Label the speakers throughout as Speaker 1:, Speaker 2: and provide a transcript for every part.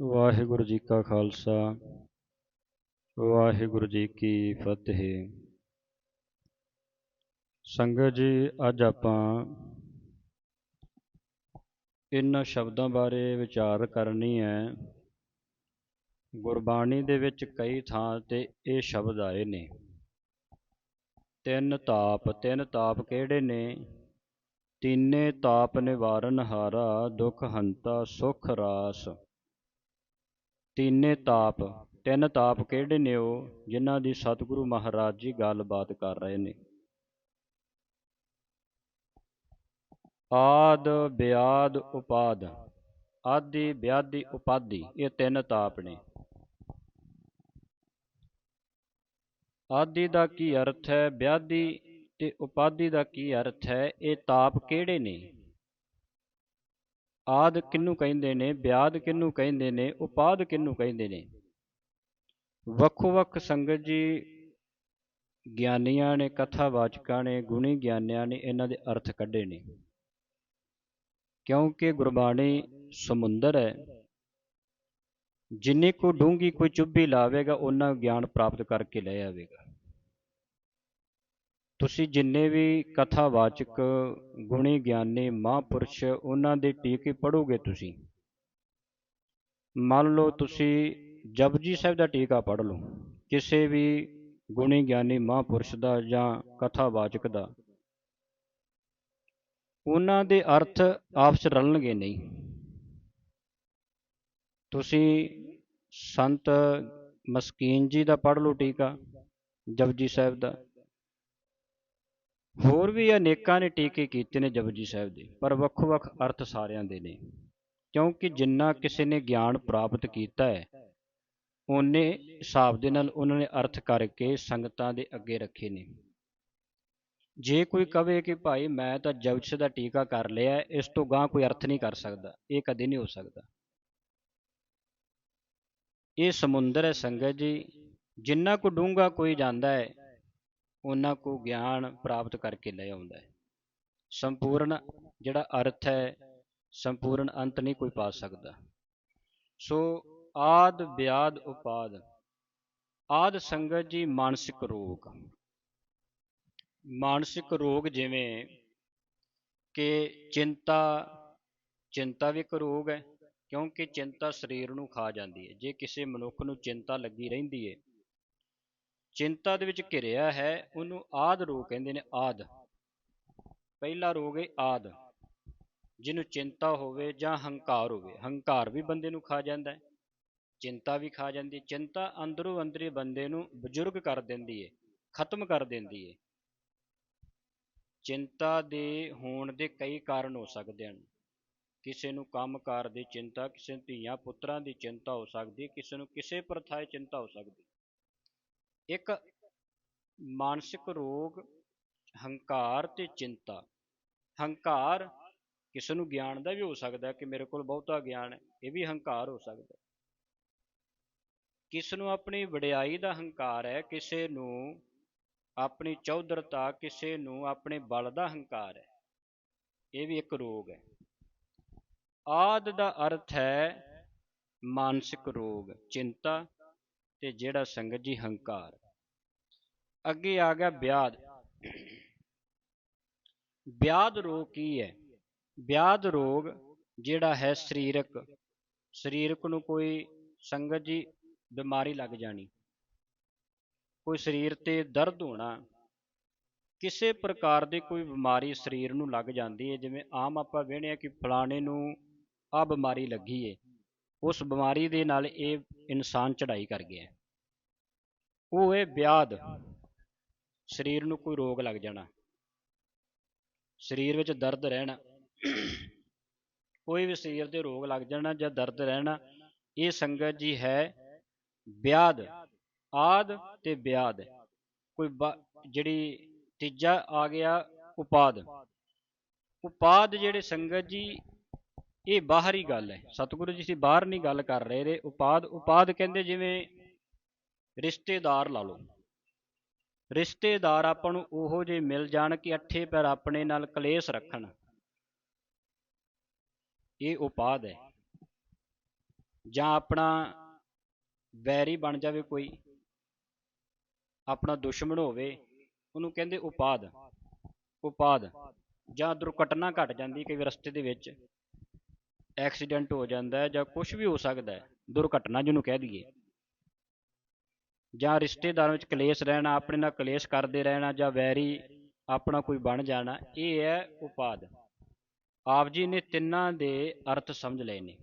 Speaker 1: ਵਾਹਿਗੁਰੂ ਜੀ ਕਾ ਖਾਲਸਾ, ਵਾਹਿਗੁਰੂ ਜੀ ਕੀ ਫਤਿਹ। ਸੰਗਤ ਜੀ, ਅੱਜ ਆਪਾਂ ਇਨ੍ਹਾਂ ਸ਼ਬਦਾਂ ਬਾਰੇ ਵਿਚਾਰ ਕਰਨੀ ਹੈ। ਗੁਰਬਾਣੀ ਦੇ ਵਿੱਚ ਕਈ ਥਾਂ ਤੇ ਇਹ ਸ਼ਬਦ ਆਏ ਨੇ। ਤਿੰਨ ਤਾਪ ਤਿੰਨ ਤਾਪ ਕਿਹੜੇ ਨੇ? ਤੀਨੇ ਤਾਪ ਨਿਵਾਰਨ ਹਾਰਾ, ਦੁਖ ਹੰਤਾ, ਸੁਖ ਰਾਸ। ਤੀਨੇ ਤਾਪ, ਤਿੰਨ ਤਾਪ ਕਿਹੜੇ ਨੇ ਉਹ ਜਿਨ੍ਹਾਂ ਦੀ ਸਤਿਗੁਰੂ ਮਹਾਰਾਜ ਜੀ ਗੱਲਬਾਤ ਕਰ ਰਹੇ ਨੇ? ਆਦ ਬਿਆਦ ਉਪਾਦ, ਆਦਿ ਬਿਆਦੀ ਉਪਾਦੀ ਇਹ ਤਿੰਨ ਤਾਪ ਨੇ। ਆਦਿ ਦਾ ਕੀ ਅਰਥ ਹੈ, ਬਿਆਦੀ ਤੇ ਉਪਾਦੀ ਦਾ ਕੀ ਅਰਥ ਹੈ, ਇਹ ਤਾਪ ਕਿਹੜੇ ਨੇ? ਆਦ ਕਿਹਨੂੰ ਕਹਿੰਦੇ ਨੇ ਬਿਆਦ ਕਿਹਨੂੰ ਕਹਿੰਦੇ ਨੇ, ਉਪਾਦ ਕਿਹਨੂੰ ਕਹਿੰਦੇ ਨੇ? ਵੱਖੋ ਵੱਖ ਸੰਗਤ ਜੀ ਗਿਆਨੀਆਂ ਨੇ, ਕਥਾਵਾਚਕਾਂ ਨੇ, ਗੁਣੀ ਗਿਆਨੀਆਂ ਨੇ, ਇਹਨਾਂ ਦੇ ਅਰਥ ਕੱਢੇ ਨੇ। ਕਿਉਂਕਿ ਗੁਰਬਾਣੀ ਸਮੁੰਦਰ ਹੈ, ਜਿੰਨੀ ਕੋ ਡੂੰਗੀ ਕੋਈ ਚੁੱਭੀ ਲਾਵੇਗਾ ਉਹਨਾਂ ਗਿਆਨ ਪ੍ਰਾਪਤ ਕਰਕੇ ਲੈ ਆਵੇਗਾ। ਤੁਸੀਂ ਜਿੰਨੇ ਵੀ ਕਥਾਵਾਚਕ ਗੁਣੀ ਗਿਆਨੀ ਮਹਾਂਪੁਰਸ਼ ਉਹਨਾਂ ਦੇ ਟੀਕੇ ਪੜੋਗੇ ਤੁਸੀਂ? ਮੰਨ ਲਓ ਤੁਸੀਂ ਜਪਜੀ ਸਾਹਿਬ ਦਾ ਟੀਕਾ ਪੜ੍ਹ ਲਓ, ਕਿਸੇ ਵੀ ਗੁਣੀ ਗਿਆਨੀ ਮਹਾਂਪੁਰਸ਼ ਦਾ ਜਾਂ ਕਥਾਵਾਚਕ ਦਾ। ਉਹਨਾਂ ਦੇ ਅਰਥ ਆਪਸ ਰਲਣਗੇ ਨਹੀਂ। ਤੁਸੀਂ ਸੰਤ ਮਸਕੀਨ ਜੀ ਦਾ ਪੜ੍ਹ ਲਓ ਟੀਕਾ, ਜਪਜੀ ਸਾਹਿਬ ਦਾ। ਹੋਰ ਵੀ ਅਨੇਕਾਂ ਨੇ ਟੀਕੇ ਕੀਤੇ ਨੇ ਜਪਜੀ ਸਾਹਿਬ ਦੇ, ਪਰ ਵੱਖੋ ਵੱਖ ਅਰਥ ਸਾਰਿਆਂ ਦੇ ਨੇ। ਕਿਉਂਕਿ ਜਿੰਨਾ ਕਿਸੇ ਨੇ ਗਿਆਨ ਪ੍ਰਾਪਤ ਕੀਤਾ ਹੈ ਉਹਨੇ ਹਿਸਾਬ ਦੇ ਨਾਲ ਉਹਨਾਂ ਨੇ ਅਰਥ ਕਰਕੇ ਸੰਗਤਾਂ ਦੇ ਅੱਗੇ ਰੱਖੇ ਨੇ। ਜੇ ਕੋਈ ਕਵੇ ਕਿ ਭਾਈ ਮੈਂ ਤਾਂ ਜਪਜੀ ਦਾ ਟੀਕਾ ਕਰ ਲਿਆ, ਇਸ ਤੋਂ ਗਾਂ ਕੋਈ ਅਰਥ ਨਹੀਂ ਕਰ ਸਕਦਾ, ਇਹ ਕਦੇ ਨਹੀਂ ਹੋ ਸਕਦਾ। ਇਹ ਸਮੁੰਦਰ ਹੈ ਸੰਗਤ ਜੀ, ਜਿੰਨਾ ਕੋ ਡੂੰਗਾ ਕੋਈ ਜਾਂਦਾ ਹੈ ਉਹਨਾਂ ਕੋ ਗਿਆਨ ਪ੍ਰਾਪਤ ਕਰਕੇ ਲੈ ਆਉਂਦਾ ਹੈ। ਸੰਪੂਰਨ ਜਿਹੜਾ ਅਰਥ ਹੈ, ਸੰਪੂਰਨ ਅੰਤ ਨਹੀਂ ਕੋਈ ਪਾ ਸਕਦਾ। ਸੋ ਆਦ ਬਿਆਦ ਉਪਾਦ, ਆਦ ਸੰਗਤ ਜੀ ਮਾਨਸਿਕ ਰੋਗ। ਮਾਨਸਿਕ ਰੋਗ ਜਿਵੇਂ ਕਿ ਚਿੰਤਾ ਚਿੰਤਾ ਵੀ ਇੱਕ ਰੋਗ ਹੈ, ਕਿਉਂਕਿ ਚਿੰਤਾ ਸਰੀਰ ਨੂੰ ਖਾ ਜਾਂਦੀ ਹੈ। ਜੇ ਕਿਸੇ ਮਨੁੱਖ ਨੂੰ ਚਿੰਤਾ ਲੱਗੀ ਰਹਿੰਦੀ ਹੈ ਚਿੰਤਾ ਦੇ ਵਿੱਚ ਘਿਰਿਆ ਹੈ, ਉਹਨੂੰ ਆਦ ਰੋਗ ਕਹਿੰਦੇ ਨੇ ਆਦ। ਪਹਿਲਾ ਰੋਗ ਹੈ ਆਦ, ਜਿਹਨੂੰ ਚਿੰਤਾ ਹੋਵੇ ਜਾਂ ਹੰਕਾਰ ਹੋਵੇ। ਹੰਕਾਰ ਵੀ ਬੰਦੇ ਨੂੰ ਖਾ ਜਾਂਦਾ ਹੈ, ਚਿੰਤਾ ਵੀ ਖਾ ਜਾਂਦੀ ਚਿੰਤਾ ਅੰਦਰੋਂ ਅੰਦਰੀ ਬੰਦੇ ਨੂੰ ਬਜ਼ੁਰਗ ਕਰ ਦਿੰਦੀ ਹੈ, ਖਤਮ ਕਰ ਦਿੰਦੀ ਏ ਚਿੰਤਾ ਦੇ ਹੋਣ ਦੇ ਕਈ ਕਾਰਨ ਹੋ ਸਕਦੇ ਹਨ। ਕਿਸੇ ਨੂੰ ਕੰਮਕਾਰ ਦੀ ਚਿੰਤਾ, ਕਿਸੇ ਨੂੰ ਧੀਆਂ ਪੁੱਤਰਾਂ ਦੀ ਚਿੰਤਾ ਹੋ ਸਕਦੀ ਕਿਸੇ ਨੂੰ ਕਿਸੇ ਪ੍ਰਥਾਏ ਚਿੰਤਾ ਹੋ ਸਕਦੀ ਇੱਕ ਮਾਨਸਿਕ ਰੋਗ, ਹੰਕਾਰ ਤੇ ਚਿੰਤਾ। ਹੰਕਾਰ ਕਿਸੇ ਨੂੰ ਗਿਆਨ ਦਾ ਵੀ ਹੋ ਸਕਦਾ ਕਿ ਮੇਰੇ ਕੋਲ ਬਹੁਤਾ ਗਿਆਨ ਹੈ, ਇਹ ਵੀ ਹੰਕਾਰ ਹੋ ਸਕਦਾ ਕਿਸ ਨੂੰ ਆਪਣੀ ਵਡਿਆਈ ਦਾ ਹੰਕਾਰ ਹੈ, ਕਿਸੇ ਨੂੰ ਆਪਣੀ ਚੌਧਰਤਾ, ਕਿਸੇ ਨੂੰ ਆਪਣੇ ਬਲ ਦਾ ਹੰਕਾਰ ਹੈ, ਇਹ ਵੀ ਇੱਕ ਰੋਗ ਹੈ। ਆਦ ਦਾ ਅਰਥ ਹੈ ਮਾਨਸਿਕ ਰੋਗ, ਚਿੰਤਾ। ਤੇ ਜਿਹੜਾ ਸੰਗਤ ਜੀ ਹੰਕਾਰ ਅੱਗੇ ਆ ਗਿਆ ਵਿਆਦ। ਵਿਆਦ ਰੋਗ ਕੀ ਹੈ? ਵਿਆਦ ਰੋਗ ਜਿਹੜਾ ਹੈ ਸਰੀਰਕ। ਸਰੀਰਕ ਨੂੰ ਕੋਈ ਸੰਗਤ ਜੀ ਬਿਮਾਰੀ ਲੱਗ ਜਾਣੀ। ਕੋਈ ਸਰੀਰ ਤੇ ਦਰਦ ਹੋਣਾ। ਕਿਸੇ ਪ੍ਰਕਾਰ ਦੀ ਕੋਈ ਬਿਮਾਰੀ ਸਰੀਰ ਨੂੰ ਲੱਗ ਜਾਂਦੀ ਹੈ। ਜਿਵੇਂ ਆਮ ਆਪਾਂ ਵੇਖਦੇ ਆ ਕਿ ਫਲਾਣੇ ਨੂੰ ਆ ਬਿਮਾਰੀ ਲੱਗੀ ਏ ਉਸ ਬਿਮਾਰੀ ਦੇ ਨਾਲ ਇਹ ਇਨਸਾਨ ਚੜ੍ਹਾਈ ਕਰ ਗਿਆ ਉਹ ਹੈ ਵਿਆਦ ਸਰੀਰ ਨੂੰ ਕੋਈ ਰੋਗ ਲੱਗ ਜਾਣਾ। ਸਰੀਰ ਵਿੱਚ ਦਰਦ ਰਹਿਣਾ। ਕੋਈ ਵੀ ਸਰੀਰ ਦੇ ਰੋਗ ਲੱਗ ਜਾਣਾ ਜਾਂ ਦਰਦ ਰਹਿਣਾ, ਇਹ ਸੰਗਤ ਜੀ ਹੈ ਵਿਆਦ ਆਦ ਤੇ ਵਿਆਦ ਕੋਈ ਜਿਹੜੀ ਤੀਜਾ ਆ ਗਿਆ, ਉਪਾਦ। ਉਪਾਦ ਜਿਹੜੇ ਸੰਗਤ ਜੀ, ਇਹ ਬਾਹਰੀ ਗੱਲ ਹੈ। ਸਤਿਗੁਰੂ ਜੀ ਸੀ ਬਾਹਰ ਨਹੀਂ ਗੱਲ ਕਰ ਰਹੇ। ਨੇ ਉਪਾਦ ਉਪਾਦ ਕਹਿੰਦੇ ਜਿਵੇਂ ਰਿਸ਼ਤੇਦਾਰ ਲਾ ਲਓ। ਰਿਸ਼ਤੇਦਾਰ ਆਪਾਂ ਨੂੰ ਉਹੋ ਜਿਹੇ ਮਿਲ ਜਾਣ ਕਿ ਅੱਠੇ ਪੈਰ ਆਪਣੇ ਨਾਲ ਕਲੇਸ਼ ਰੱਖਣ। ਇਹ ਉਪਾਦ ਹੈ। ਜਾਂ ਆਪਣਾ ਵੈਰੀ ਬਣ ਜਾਵੇ ਕੋਈ, ਆਪਣਾ ਦੁਸ਼ਮਣ ਹੋਵੇ, ਉਹਨੂੰ ਕਹਿੰਦੇ ਉਪਾਦ ਉਪਾਦ ਜਾਂ ਦੁਰਘਟਨਾ ਘਟ ਜਾਂਦੀ ਕਈ ਰਸਤੇ ਦੇ ਵਿੱਚ, ਐਕਸੀਡੈਂਟ ਹੋ ਜਾਂਦਾ ਹੈ ਜਾਂ ਕੁਝ ਵੀ ਹੋ ਸਕਦਾ ਹੈ, ਦੁਰਘਟਨਾ ਜਿਹਨੂੰ ਕਹਿ ਦਈਏ। ਜਾਂ ਰਿਸ਼ਤੇਦਾਰਾਂ ਵਿੱਚ ਕਲੇਸ਼ ਰਹਿਣਾ, ਆਪਣੇ ਨਾਲ ਕਲੇਸ਼ ਕਰਦੇ ਰਹਿਣਾ ਜਾਂ ਵੈਰੀ ਆਪਣਾ ਕੋਈ ਬਣ ਜਾਣਾ, ਇਹ ਹੈ ਉਪਾਦ। ਆਪ ਜੀ ਨੇ ਤਿੰਨਾਂ ਦੇ ਅਰਥ ਸਮਝ ਲਏ ਨੇ।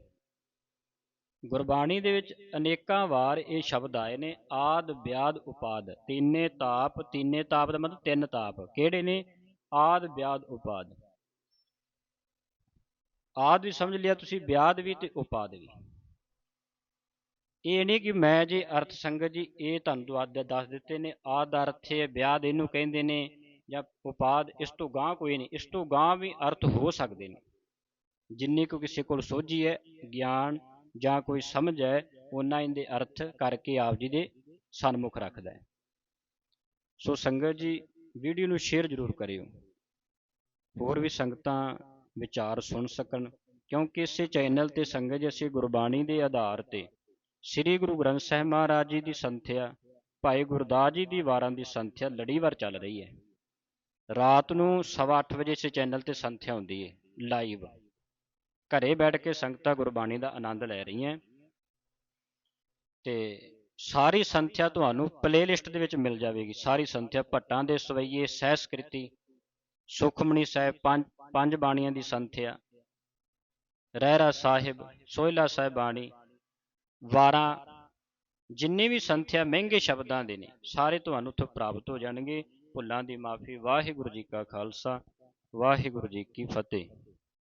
Speaker 1: ਗੁਰਬਾਣੀ ਦੇ ਵਿੱਚ ਅਨੇਕਾਂ ਵਾਰ ਇਹ ਸ਼ਬਦ ਆਏ ਨੇ, ਆਦ ਵਿਆਦ ਉਪਾਦ। ਤਿੰਨੇ ਤਾਪ ਤਿੰਨੇ ਤਾਪ ਦਾ ਮਤਲਬ ਤਿੰਨ ਤਾਪ। ਕਿਹੜੇ ਨੇ? ਆਦ ਵਿਆਦ ਉਪਾਦ। ਆਦ ਵੀ ਸਮਝ ਲਿਆ ਤੁਸੀਂ ਵਿਆਦ ਵੀ ਤੇ ਉਪਾਦ ਵੀ। ਇਹ ਨਹੀਂ ਕਿ ਮੈਂ ਜੀ ਅਰਥ ਸੰਗਤ ਜੀ ਇਹ ਤੁਹਾਨੂੰ ਦੱਸ ਦਿੱਤੇ ਨੇ ਆਦ ਅਰਥ ਹੈ ਵਿਆਦ ਇਹਨੂੰ ਕਹਿੰਦੇ ਨੇ ਜਾਂ ਉਪਾਦ, ਇਸ ਤੋਂ ਗਾਂ ਕੋਈ ਨਹੀਂ, ਇਸ ਤੋਂ ਗਾਂ ਵੀ ਅਰਥ ਹੋ ਸਕਦੇ ਨੇ। ਜਿੰਨੀ ਕੁ ਕਿਸੇ ਕੋਲ ਸੋਝੀ ਹੈ, ਗਿਆਨ ਜਾਂ ਕੋਈ ਸਮਝ ਹੈ ਉਹਨਾਂ ਇਹਦੇ ਅਰਥ ਕਰਕੇ ਆਪ ਜੀ ਦੇ ਸਨਮੁਖ ਰੱਖਦਾ ਹੈ। ਸੋ ਸੰਗਤ ਜੀ, ਵੀਡੀਓ ਨੂੰ ਸ਼ੇਅਰ ਜ਼ਰੂਰ ਕਰਿਓ। ਹੋਰ ਵੀ ਸੰਗਤਾਂ ਵਿਚਾਰ ਸੁਣ ਸਕਣ, ਕਿਉਂਕਿ ਇਸੇ ਚੈਨਲ ਤੇ ਸੰਗਤ ਜੀ, ਅਸੀਂ ਗੁਰਬਾਣੀ ਦੇ ਆਧਾਰ ਤੇ ਸ੍ਰੀ ਗੁਰੂ ਗ੍ਰੰਥ ਸਾਹਿਬ ਮਹਾਰਾਜ ਜੀ ਦੀ ਸੰਥਿਆ, ਭਾਈ ਗੁਰਦਾਸ ਜੀ ਦੀ ਵਾਰਾਂ ਦੀ ਸੰਥਿਆ ਲੜੀਵਾਰ ਚੱਲ ਰਹੀ ਹੈ। ਰਾਤ ਨੂੰ ਸਵਾ ਅੱਠ ਵਜੇ ਇਸੇ ਚੈਨਲ ਤੇ ਸੰਥਿਆ ਹੁੰਦੀ ਹੈ ਲਾਈਵ ਘਰੇ ਬੈਠ ਕੇ ਸੰਗਤਾਂ ਗੁਰਬਾਣੀ ਦਾ ਆਨੰਦ ਲੈ ਰਹੀਆਂ। ਤੇ ਸਾਰੀ ਸੰਥਿਆ ਤੁਹਾਨੂੰ ਪਲੇਲਿਸਟ ਦੇ ਵਿੱਚ ਮਿਲ ਜਾਵੇਗੀ। ਸਾਰੀ ਸੰਥਿਆ ਭੱਟਾਂ ਦੇ ਸਵਈਏ, ਸਹਿਸਕ੍ਰਿਤੀ ਸੁਖਮਣੀ ਸਾਹਿਬ, ਪੰਜ ਪੰਜ ਬਾਣੀਆਂ ਦੀ ਸੰਥਿਆ, ਰਹਿਰਾ ਸਾਹਿਬ, ਸੋਹਿਲਾ ਸਾਹਿਬ ਬਾਣੀ ਵਾਰਾਂ, ਜਿੰਨੇ ਵੀ ਸੰਥਿਆ ਮਹਿੰਗੇ ਸ਼ਬਦਾਂ ਦੇ ਨੇ, ਸਾਰੇ ਤੁਹਾਨੂੰ ਉੱਥੋਂ ਪ੍ਰਾਪਤ ਹੋ ਜਾਣਗੇ। ਭੁੱਲਾਂ ਦੀ ਮਾਫੀ, ਵਾਹਿਗੁਰੂ ਜੀ ਕਾ ਖਾਲਸਾ, ਵਾਹਿਗੁਰੂ ਜੀ ਕੀ ਫਤਿਹ।